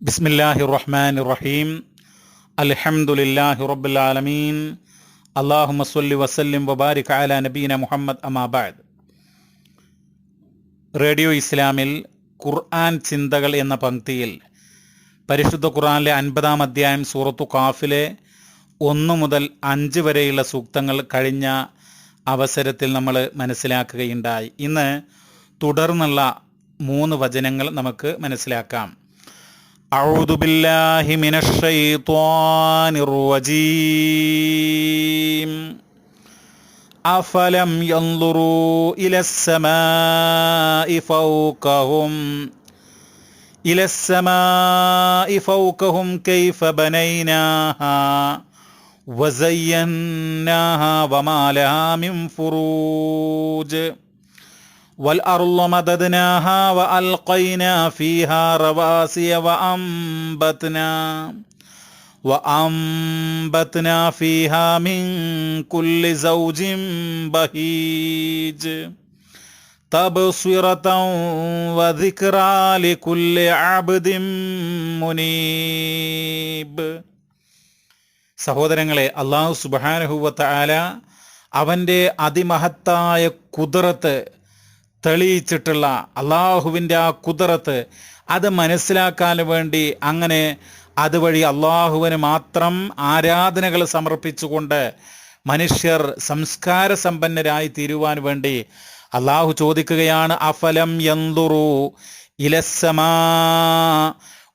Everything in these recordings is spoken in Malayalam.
ബിസ്മില്ലാഹി റഹ്മാൻ റഹീം അലഹമുല്ലാഹി റബ്ബിൽ അള്ളാഹു അള്ളാഹുമ്മ സ്വല്ലി വസല്ലിം വബാരിക് അല നബീന മുഹമ്മദ് അമാബാദ് റേഡിയോ ഇസ്ലാമിൽ ഖുർആൻ ചിന്തകൾ എന്ന പങ്ക്തിയിൽ പരിശുദ്ധ ഖുർആനിലെ അൻപതാം അധ്യായം സൂറത്തു കാഫിലെ ഒന്ന് മുതൽ അഞ്ച് വരെയുള്ള സൂക്തങ്ങൾ കഴിഞ്ഞ അവസരത്തിൽ നമ്മൾ മനസ്സിലാക്കുകയുണ്ടായി. ഇന്ന് തുടർന്നുള്ള മൂന്ന് വചനങ്ങൾ നമുക്ക് മനസ്സിലാക്കാം. أعوذ بالله من الشيطان الرجيم أفلم ينظروا إلى السماء فوقهم إلى السماء فوقهم كيف بنيناها وزيناها وما لها من فروج والأرض مددناها وألقينا فيها رواسي وأنبتنا وأنبتنا فيها من كل زوج بهيج تبصرة وذكرى لكل عبد منيب സഹോദരങ്ങളെ അള്ളാഹു സുബാനഹുവത്ത ആല അവൻ്റെ അതിമഹത്തായ കുതിരത്ത് തെളിയിച്ചിട്ടുള്ള അള്ളാഹുവിന്റെ ആ കുതിരത്ത് അത് മനസ്സിലാക്കാൻ വേണ്ടി അങ്ങനെ അതുവഴി അള്ളാഹുവിന് മാത്രം ആരാധനകൾ സമർപ്പിച്ചുകൊണ്ട് മനുഷ്യർ സംസ്കാര സമ്പന്നരായി തീരുവാൻ വേണ്ടി അള്ളാഹു ചോദിക്കുകയാണ് അഫലം യന്തുറു ഇലസമാ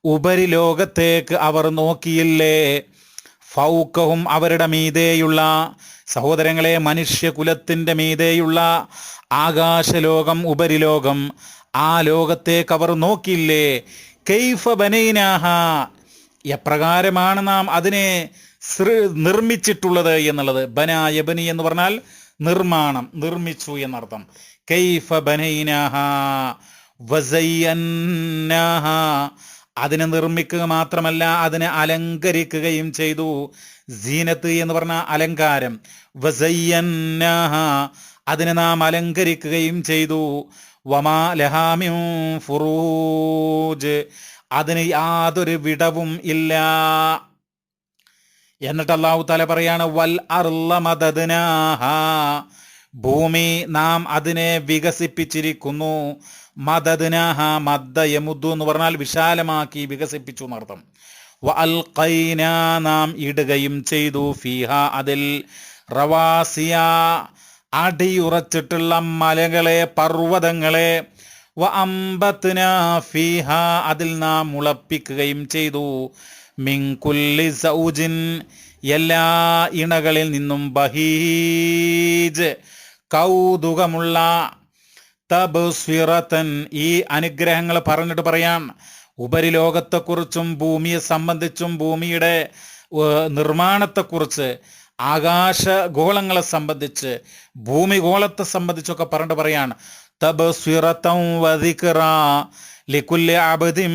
ഉപരിലോകത്തേക്ക് അവർ നോക്കിയില്ലേ? ഫൗക്കഹും അവരുടെ മീതേയുള്ള സഹോദരങ്ങളെ മനുഷ്യകുലത്തിന്റെ മീതേയുള്ള ആകാശലോകം ഉപരിലോകം ആ ലോകത്തേക്ക് അവർ നോക്കിയില്ലേ? കെയ്ഫ ബനൈനാഹ എപ്രകാരമാണ് നാം അതിനെ നിർമ്മിച്ചിട്ടുള്ളത് എന്നുള്ളത്? ബനായബനി എന്ന് പറഞ്ഞാൽ നിർമ്മാണം നിർമ്മിച്ചു എന്നർത്ഥം. കെയ്ഫ ബനൈനാഹ വസയ്യന്നാഹ അതിനെ നിർമ്മിക്കുക മാത്രമല്ല അതിനെ അലങ്കരിക്കുകയും ചെയ്തു. സീനത്ത് എന്ന് പറഞ്ഞ അലങ്കാരം. വസയ്യന്നാഹ അതിനെ നാം അലങ്കരിക്കുകയും ചെയ്തു. വമാ ലഹാമ്യൂ ഫുറൂജ് അതിന് യാതൊരു വിടവും ഇല്ല. എന്നിട്ട് അള്ളാഹു തല പറയാണ് വൽ അർല മദദ്നാഹ ഭൂമി നാം അതിനെ വികസിപ്പിച്ചിരിക്കുന്നു. മദദ്നാഹ മദ്ദ യമുദ്ദു എന്ന് പറഞ്ഞാൽ വിശാലമാക്കി വികസിപ്പിച്ചു എന്നർത്ഥം. വ അൽ നാം ഇടുകയും ചെയ്തു ഫിഹ അതിൽ റവാസിയ അടിയുറച്ചിട്ടുള്ള മലകളെ പർവതങ്ങളെ വ അമ്പത്തിന ഫീഹ അതിൽ നാം മുളപ്പിക്കുകയും ചെയ്തു. മിങ്കുല്ലി സൗജിൻ എല്ലാ ഇണകളിൽ നിന്നും ബഹീജ് കൗതുകമുള്ള തബ്സ്വിറത്തൻ ഈ അനുഗ്രഹങ്ങൾ പറഞ്ഞിട്ട് പറയാം. ഉപരിലോകത്തെക്കുറിച്ചും ഭൂമിയെ സംബന്ധിച്ചും ഭൂമിയുടെ നിർമ്മാണത്തെക്കുറിച്ച് ആകാശഗോളങ്ങളെ സംബന്ധിച്ച് ഭൂമിഗോളത്തെ സംബന്ധിച്ചൊക്കെ പറഞ്ഞിട്ട് പറയാണ് തബ്സ്വിറത്തം വധിക്കറ ലിക്കുല്യ അബദിം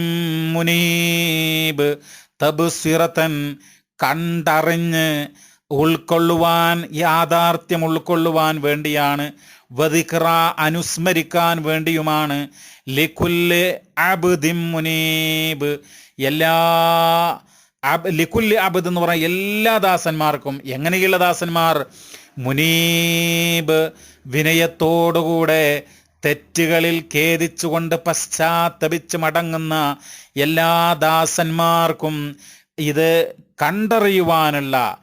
മുനീബ്. തബ്സ്വിറത്തൻ കണ്ടറിഞ്ഞ് ഉൾക്കൊള്ളുവാൻ യാഥാർത്ഥ്യം ഉൾക്കൊള്ളുവാൻ വേണ്ടിയാണ് വധിക്ര അനുസ്മരിക്കാൻ വേണ്ടിയുമാണ്. ലിഖുൽ അബ്ദിമുനീബ് എല്ലാ ലിഖുൽ അബ്ദ് എന്ന് പറഞ്ഞ എല്ലാ ദാസന്മാർക്കും എങ്ങനെയുള്ള ദാസന്മാർ? മുനീബ് വിനയത്തോടുകൂടെ തെറ്റുകളിൽ ഖേദിച്ചുകൊണ്ട് പശ്ചാത്തപിച്ച് മടങ്ങുന്ന എല്ലാ ദാസന്മാർക്കും ഇത് കണ്ടറിയുവാനുള്ള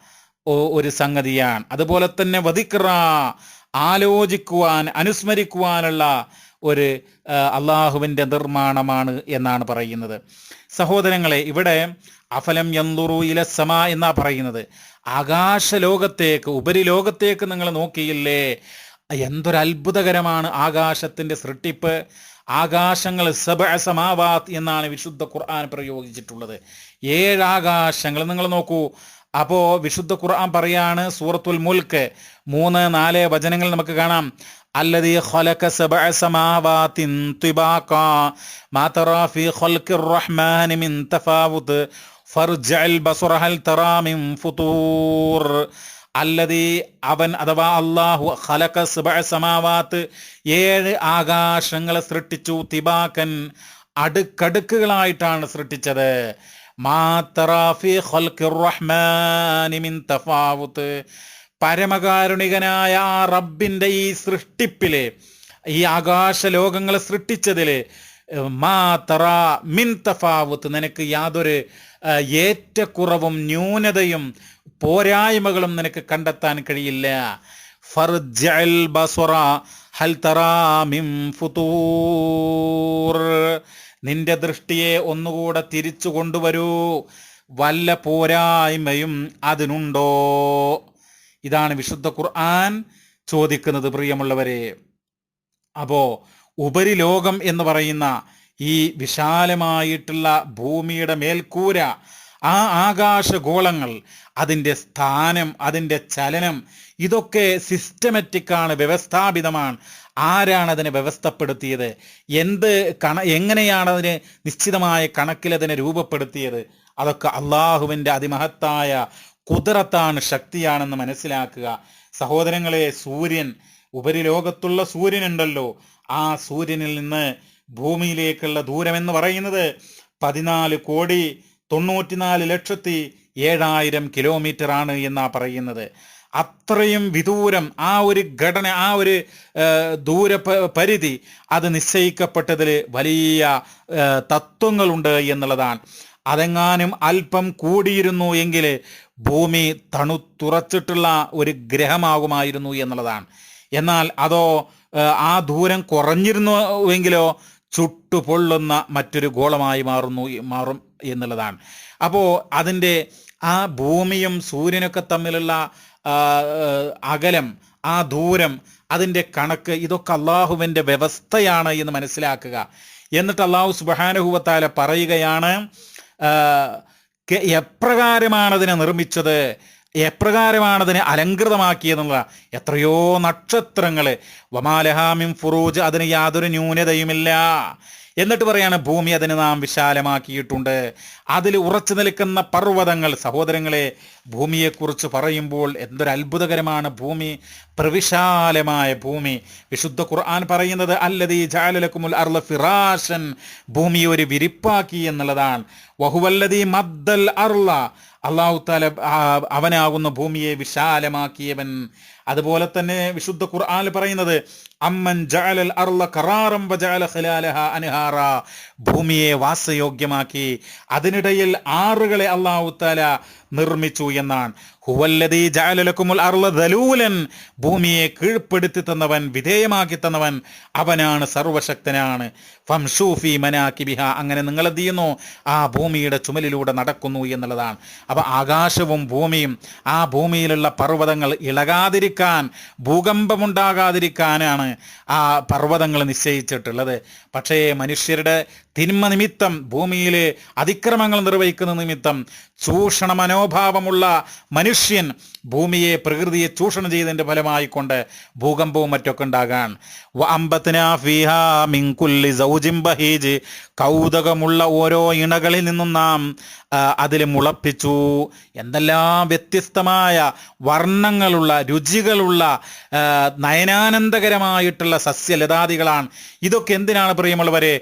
ഒരു സംഗതിയാണ്. അതുപോലെ തന്നെ വധിക്കറ ആലോചിക്കുവാൻ അനുസ്മരിക്കുവാനുള്ള ഒരു അള്ളാഹുവിന്റെ നിർമ്മാണമാണ് എന്നാണ് പറയുന്നത്. സഹോദരങ്ങളെ ഇവിടെ അഫലം യന്തുറു ഇലസമ എന്നാ പറയുന്നത്. ആകാശലോകത്തേക്ക് ഉപരിലോകത്തേക്ക് നിങ്ങൾ നോക്കിയില്ലേ? എന്തൊരു അത്ഭുതകരമാണ് ആകാശത്തിന്റെ സൃഷ്ടിപ്പ്. ആകാശങ്ങൾ സബ സമാവാത്ത് എന്നാണ് വിശുദ്ധ ഖുർആൻ പ്രയോഗിച്ചിട്ടുള്ളത്. ഏഴാകാശങ്ങൾ നിങ്ങൾ നോക്കൂ. അപ്പോ വിശുദ്ധ ഖുർആൻ പറയാണ് സൂറത്തുൽ മുൽക്ക് മൂന്ന് നാല് വചനങ്ങൾ നമുക്ക് കാണാം الذي خلق سبع سماوات طباقا ما ترى في خلق الرحمن من تفاوت فارجع البصر هل ترى من فطور അല്ലതി അവൻ അഥവാ അള്ളാഹു ഖലക സബഅ സമാവാത്ത് ഏഴ് ആകാശങ്ങളെ സൃഷ്ടിച്ചു തിബാക്കൻ അടുക്കടുക്കുകളായിട്ടാണ് സൃഷ്ടിച്ചത് പരമകാരുണികനായ ആ റബ്ബിന്റെ ഈ സൃഷ്ടിപ്പിൽ ഈ ആകാശ ലോകങ്ങളെ സൃഷ്ടിച്ചതിൽ മാ തറ മിൻ തഫാവുത്ത് നിനക്ക് യാതൊരു ഏറ്റക്കുറവും ന്യൂനതയും പോരായ്മകളും നിനക്ക് കണ്ടെത്താൻ കഴിയില്ല. ഫർജൽ ബസ്വറ ഹൽ തറാ മിം ഫുതൂർ. നിന്റെ ദൃഷ്ടിയെ ഒന്നുകൂടെ തിരിച്ചു കൊണ്ടുവരൂ. വല്ല പോരായ്മയും അതിനുണ്ടോ? ഇതാണ് വിശുദ്ധ ഖുർആൻ ചോദിക്കുന്നത് പ്രിയമുള്ളവരെ. അപ്പോ ഉപരിലോകം എന്ന് പറയുന്ന ഈ വിശാലമായിട്ടുള്ള ഭൂമിയുടെ മേൽക്കൂര ആ ആകാശഗോളങ്ങൾ അതിന്റെ സ്ഥാനം അതിന്റെ ചലനം ഇതൊക്കെ സിസ്റ്റമാറ്റിക്കാണ് വ്യവസ്ഥാപിതമാണ്. ആരാണ് അതിനെ വ്യവസ്ഥപ്പെടുത്തിയത്? എന്ത് കണ എങ്ങനെയാണ് അതിന് നിശ്ചിതമായ കണക്കിൽ അതിനെ രൂപപ്പെടുത്തിയത്? അതൊക്കെ അള്ളാഹുവിന്റെ അതിമഹത്തായ കുതിരത്താണ് ശക്തിയാണെന്ന് മനസ്സിലാക്കുക. സഹോദരങ്ങളെ സൂര്യൻ ഉപരിലോകത്തുള്ള സൂര്യനുണ്ടല്ലോ. ആ സൂര്യനിൽ നിന്ന് ഭൂമിയിലേക്കുള്ള ദൂരം എന്ന് പറയുന്നത് പതിനാല് കോടി തൊണ്ണൂറ്റിനാല് ലക്ഷത്തി ഏഴായിരം കിലോമീറ്റർ ആണ് എന്നാ പറയുന്നത്. അത്രയും വിദൂരം ആ ഒരു ഘടന ആ ഒരു ദൂര പരിധി അത് നിശ്ചയിക്കപ്പെട്ടതിൽ വലിയ തത്വങ്ങളുണ്ട് എന്നുള്ളതാണ്. അതെങ്ങാനും അല്പം കൂടിയിരുന്നു എങ്കിൽ ഭൂമി തണുത്തുറച്ചിട്ടുള്ള ഒരു ഗ്രഹമാകുമായിരുന്നു എന്നുള്ളതാണ്. എന്നാൽ അതോ ആ, ദൂരം കുറഞ്ഞിരുന്നുവെങ്കിലോ ചുട്ടുപൊള്ളുന്ന മറ്റൊരു ഗോളമായി മാറുന്നു മാറും എന്നുള്ളതാണ്. അപ്പോൾ അതിന്റെ ആ ഭൂമിയും സൂര്യനൊക്കെ തമ്മിലുള്ള അകലം ആ ദൂരം അതിന്റെ കണക്ക് ഇതൊക്കെ അള്ളാഹുവിന്റെ വ്യവസ്ഥയാണ് എന്ന് മനസ്സിലാക്കുക. എന്നിട്ട് അള്ളാഹു സുബാനുഹുവത്താല പറയുകയാണ് എപ്രകാരമാണ് അതിനെ നിർമ്മിച്ചത്? എപ്രകാരമാണ് അതിനെ അലങ്കൃതമാക്കിയെന്നുള്ള എത്രയോ നക്ഷത്രങ്ങൾ വമാലഹാമിം ഫുറൂജ് അതിന് യാതൊരു ന്യൂനതയുമില്ല. എന്നിട്ട് പറയാണ് ഭൂമി അതിന് നാം വിശാലമാക്കിയിട്ടുണ്ട്. അതിൽ ഉറച്ചു നിൽക്കുന്ന പർവതങ്ങൾ സഹോദരങ്ങളെ ഭൂമിയെക്കുറിച്ച് പറയുമ്പോൾ എന്തൊരത്ഭുതകരമാണ് ഭൂമി പ്രവിശാലമായ ഭൂമി. വിശുദ്ധ ഖുർആൻ പറയുന്നത് അല്ലതി ജാലലക്കുമുൽ അർള ഫിറാഷൻ ഭൂമി ഒരു വിരിപ്പാക്കി എന്നുള്ളതാണ്. വഹുവല്ലതി മദ്ദൽ അർള അള്ളാഹു താല അവനാകുന്ന ഭൂമിയെ വിശാലമാക്കിയവൻ. അതുപോലെ തന്നെ വിശുദ്ധ ഖുർആൻ പറയുന്നത് അമ്മൻ ജഅലൽ അർള കറാറം വജഅല ഖിലാലഹ അൻഹാറ ഭൂമിയെ വാസയോഗ്യമാക്കി. അതിനിടയിൽ ആറുകളെ അള്ളാഹു താല നിർമ്മിച്ചു എന്നാണ്. ഭൂമിയെ കീഴ്പ്പെടുത്തി തന്നവൻ വിധേയമാക്കി തന്നവൻ അവനാണ് സർവശക്തനാണ്. ഫംഷൂഫി മനാക്കി ബിഹ അങ്ങനെ നിങ്ങൾ എന്ത് ചെയ്യുന്നു? ആ ഭൂമിയുടെ ചുമലിലൂടെ നടക്കുന്നു എന്നുള്ളതാണ്. അപ്പൊ ആകാശവും ഭൂമിയും ആ ഭൂമിയിലുള്ള പർവതങ്ങൾ ഇളകാതിരിക്കാൻ ഭൂകമ്പമുണ്ടാകാതിരിക്കാനാണ് ആ പർവതങ്ങൾ നിശ്ചയിച്ചിട്ടുള്ളത്. പക്ഷേ മനുഷ്യരുടെ തിന്മ നിമിത്തം ഭൂമിയിലെ അതിക്രമങ്ങൾ നിർവഹിക്കുന്ന നിമിത്തം ചൂഷണ മനോഭാവമുള്ള മനുഷ്യൻ ഭൂമിയെ പ്രകൃതിയെ ചൂഷണം ചെയ്തതിന്റെ ഫലമായിക്കൊണ്ട് ഭൂകമ്പവും മറ്റൊക്കെ ഉണ്ടാകാൻ. കൗതുകമുള്ള ഓരോ ഇണകളിൽ നിന്നും നാം അതിൽ മുളപ്പിച്ചു. എന്തെല്ലാം വ്യത്യസ്തമായ വർണങ്ങളുള്ള രുചികളുള്ള നയനാനന്ദകരമായിട്ടുള്ള സസ്യലതാദികളാണ്. ഇതൊക്കെ എന്തിനാണ് പ്രിയമുള്ളവരെ?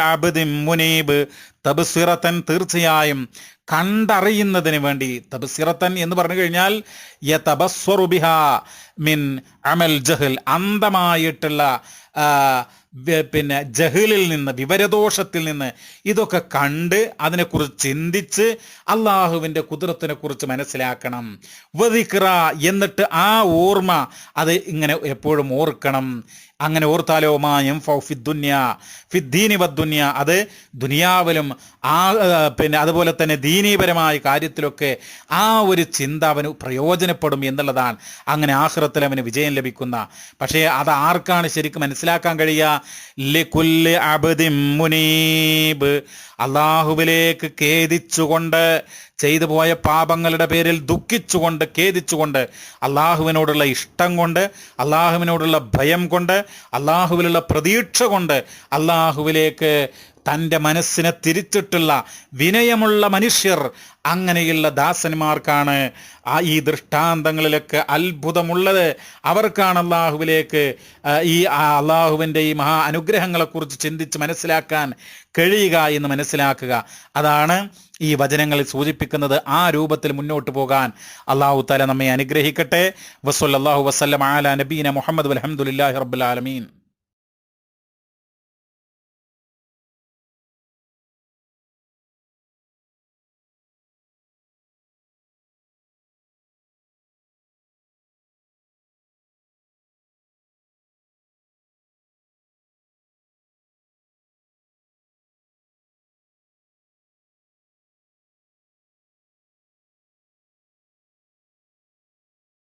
അബ്ദിൻ മുനീബ്. തബ്സിറതൻ തീർച്ചയായും കണ്ടറിയുന്നതിന് വേണ്ടി തബ്സിറത്തൻ എന്ന് പറഞ്ഞു കഴിഞ്ഞാൽ യ തപസ്വറുബിഹ മിൻ അമൽ ജഹൽ അന്ധമായിട്ടുള്ള പിന്നെ ജഹലിൽ നിന്ന് വിവരദോഷത്തിൽ നിന്ന് ഇതൊക്കെ കണ്ട് അതിനെക്കുറിച്ച് ചിന്തിച്ച് അള്ളാഹുവിന്റെ കുതിരത്തിനെ കുറിച്ച് മനസ്സിലാക്കണം. വദിക്ര എന്നിട്ട് ആ ഓർമ്മ അത് ഇങ്ങനെ എപ്പോഴും ഓർക്കണം. അങ്ങനെ ഓർത്താലോ മായം ഫിദ്ദുന്യ ഫിദ്ദീനി വദ്ദുന്യ അത് ദുനിയാവിലും ആ പിന്നെ അതുപോലെ തന്നെ ദീനീപരമായ കാര്യത്തിലൊക്കെ ആ ഒരു ചിന്ത അവന് പ്രയോജനപ്പെടും എന്നുള്ളതാണ്. അങ്ങനെ ആഹ്റത്തിൽ അവന് വിജയം ലഭിക്കുന്ന. പക്ഷേ അത് ആർക്കാണ് ശരിക്കും മനസ്സിലാക്കാൻ കഴിയുക? മുനീബ്. അള്ളാഹുവിലേക്ക് ഖേദിച്ചുകൊണ്ട് ചെയ്തു പോയ പാപങ്ങളുടെ പേരിൽ ദുഃഖിച്ചുകൊണ്ട് ഖേദിച്ചുകൊണ്ട് അള്ളാഹുവിനോടുള്ള ഇഷ്ടം കൊണ്ട് അള്ളാഹുവിനോടുള്ള ഭയം കൊണ്ട് അള്ളാഹുവിലുള്ള പ്രതീക്ഷ കൊണ്ട് അള്ളാഹുവിലേക്ക് തന്റെ മനസ്സിനെ തിരിച്ചിട്ടുള്ള വിനയമുള്ള മനുഷ്യർ അങ്ങനെയുള്ള ദാസന്മാർക്കാണ് ആ ഈ ദൃഷ്ടാന്തങ്ങളിലൊക്കെ അത്ഭുതമുള്ളത്. അവർക്കാണ് അള്ളാഹുവിലേക്ക് ഈ അള്ളാഹുവിന്റെ ഈ മഹാ അനുഗ്രഹങ്ങളെക്കുറിച്ച് ചിന്തിച്ച് മനസ്സിലാക്കാൻ കഴിയുക എന്ന് മനസ്സിലാക്കുക. അതാണ് ഈ വചനങ്ങളിൽ സൂചിപ്പിക്കുന്നത്. ആ രൂപത്തിൽ മുന്നോട്ട് പോകാൻ അള്ളാഹു താല നമ്മെ അനുഗ്രഹിക്കട്ടെ. വസ്വല്ലാഹു വസ്ലം ആല നബീന മുഹമ്മദ് അലഹമുല്ലാഹി റബ്ബുൽ ആലമീൻ.